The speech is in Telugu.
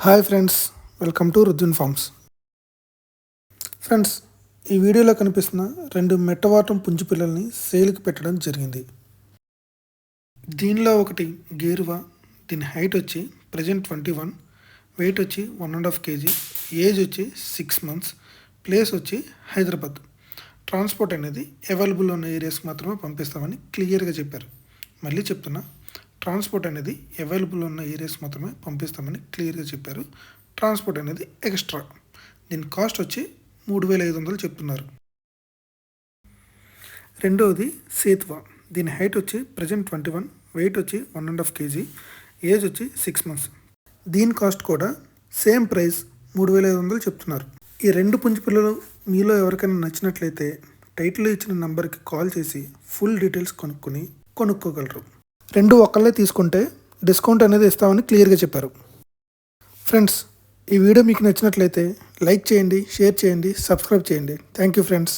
Hi friends welcome to Rudvin farms. Friends ఈ వీడియోలో కనిపిస్తున్న రెండు మెట్టవాటం పుంజు పిల్లల్ని సేల్కి పెట్టడం జరిగింది. దీనిలో ఒకటి గేరువా దీని హైట్ వచ్చి ప్రజెంట్ ట్వంటీ వన్ వెయిట్ వచ్చి one and half KG age వచ్చి సిక్స్ మంత్స్ ప్లేస్ వచ్చి హైదరాబాద్. ట్రాన్స్పోర్ట్ అనేది అవైలబుల్ ఉన్న ఏరియాస్కి మాత్రమే పంపిస్తామని క్లియర్గా చెప్పారు. మళ్ళీ చెప్తున్నా ట్రాన్స్పోర్ట్ అనేది అవైలబుల్ ఉన్న ఏరియాస్ మాత్రమే పంపిస్తామని క్లియర్గా చెప్పారు. ట్రాన్స్పోర్ట్ అనేది ఎక్స్ట్రా. దీని కాస్ట్ వచ్చి మూడు వేల ఐదు వందలు చెప్తున్నారు. రెండవది సేత్వా. దీని హైట్ వచ్చి ప్రజెంట్ ట్వంటీ వన్ వెయిట్ వచ్చి one and half KG age వచ్చి సిక్స్ మంత్స్. దీని కాస్ట్ కూడా సేమ్ ప్రైస్ మూడు వేల ఐదు వందలు చెప్తున్నారు. ఈ రెండు పుంజి పిల్లలు మీలో ఎవరికైనా నచ్చినట్లయితే టైటిల్ ఇచ్చిన నంబర్కి కాల్ చేసి ఫుల్ డీటెయిల్స్ కొనుక్కొని కొనుక్కోగలరు. రెండు ఒక్కళ్ళే తీసుకుంటే డిస్కౌంట్ అనేది ఇస్తామని క్లియర్గా చెప్పారు. ఫ్రెండ్స్ ఈ వీడియో మీకు నచ్చినట్లయితే లైక్ చేయండి షేర్ చేయండి సబ్స్క్రైబ్ చేయండి. Thank you friends.